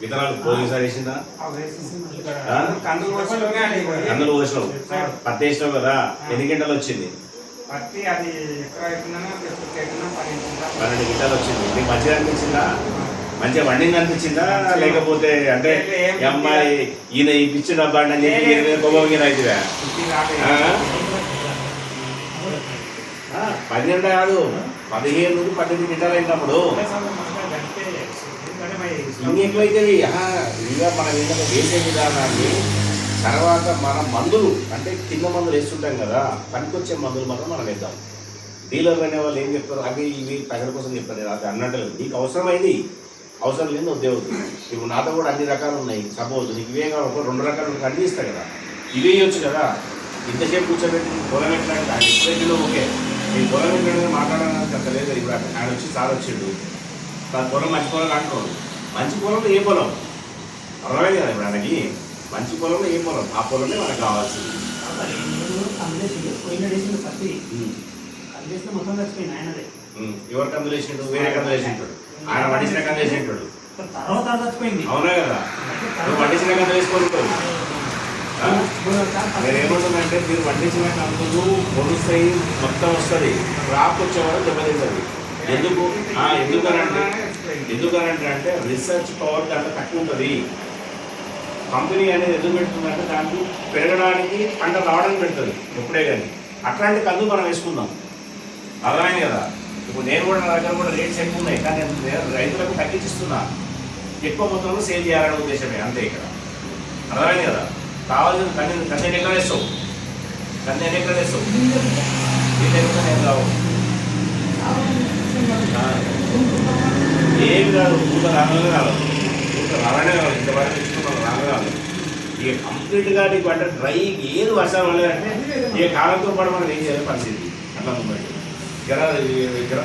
విత్తనాలు పోయినసారి వేసిందా? కందులు పోసినవి. పత్తి వేసినావు కదా? ఎన్ని గంటలు వచ్చింది? పన్నెండు గింటలు. వచ్చింది. నీకు మంచిగా అనిపించిందా? మంచిగా వండింగ్ అనిపించిందా? లేకపోతే అంటే ఈ అమ్మాయి ఈయన ఇప్పించిన బండి అని చెప్పి కోపంగా అవుతుందా పన్నెండు కాదు పదిహేను నుండి పన్నెండు గింటలు అయినప్పుడు. ఇంకెక్కువైతుంది ఇంకా మనం ఏంటంటే వేసే విధానాన్ని తర్వాత మన మందులు అంటే కింద మందులు వేస్తుంటాం కదా పనికొచ్చే మందులు మాత్రం మనం వేద్దాం. డీలర్లు అనే వాళ్ళు ఏం చెప్తారు? అవి ఇవి ప్రజల కోసం చెప్తారు. అది అన్నట్టు లేదు. నీకు అవసరమైంది అవసరం లేదు అవుతుంది ఇప్పుడు నాతో కూడా అన్ని రకాలు ఉన్నాయి. సపోజ్ నీకు ఇవే కావాలి ఒక రెండు రకాలు అందిస్తాయి అన్ని కదా. ఇవే ఇవ్వచ్చు కదా. ఇంతసేపు కూర్చోబెట్టి నీ పొలం ఎట్లాంటి ఎప్పుడైతే ఓకే. నీ పొలం ఎట్లా మాట్లాడడానికి అంత లేదు. ఇప్పుడు ఆయన వచ్చి సార్ వచ్చిండు. తన పొలం మర్చిపోవాలి అంటున్నాడు మంచి పొలంలో ఏ పొలం? అర్థమైంది కదా ఇప్పుడు ఆయనకి. మంచి పొలంలో ఏ పొలం? ఆ పొలమే మనకు కావాల్సింది. ఎవరు కందులు వేసిండు? వేరే కందులు వేసింటాడు ఆయన వండించిన కందులు వేసింటాడు తర్వాత చచ్చిపోయింది. అవునా కదా? నువ్వు వండించిన కందులు వేసుకుంటాడు నేను ఏమంటున్నానంటే మీరు వండించిన కందులు పొడుస్తాయి మొత్తం వస్తుంది. క్రాప్ వచ్చే వరకు దెబ్బతింటుంది. ఎందుకు? ఆ, ఎందుకంటే రీసెర్చ్ పవర్ దాంట్లో తక్కువ ఉంటుంది. కంపెనీ అనేది ఎందుకు పెడుతుందంటే దాంట్లో పెరగడానికి పంట రావడానికి పెడుతుంది ఎప్పుడే కానీ. అట్లాంటి కందు మనం వేసుకుందాం. అర్థమైంది కదా? ఇప్పుడు నేను కూడా నా దగ్గర కూడా రేట్స్ ఎక్కువ ఉన్నాయి కానీ నేను రైతులకు తగ్గించిస్తున్నా. ఎక్కువ మొత్తంలో సేల్ చేయాలనే ఉద్దేశమే అంతే ఇక్కడ. అర్థమైంది కదా? కావాల్సిన కన్నీ కన్నీ ఎక్కడ వేస్తావు? కన్నీ ఎక్కడ వేస్తావు? నేను రావు ఆ. రాదు పూత రాగానే రాదు పూత రాగానే రావాలి ఇంతవరకు తెచ్చుకున్నాం రాగానే రావాలి ఇక కంప్లీట్గా నీకు అంటే డ్రై ఏది వర్షం పడలేదంటే ఏ కాలంతో పాటు మనం ఏం చేయాలి పరిస్థితి? అట్లా ఉంది ఇక్కడ ఇక్కడ.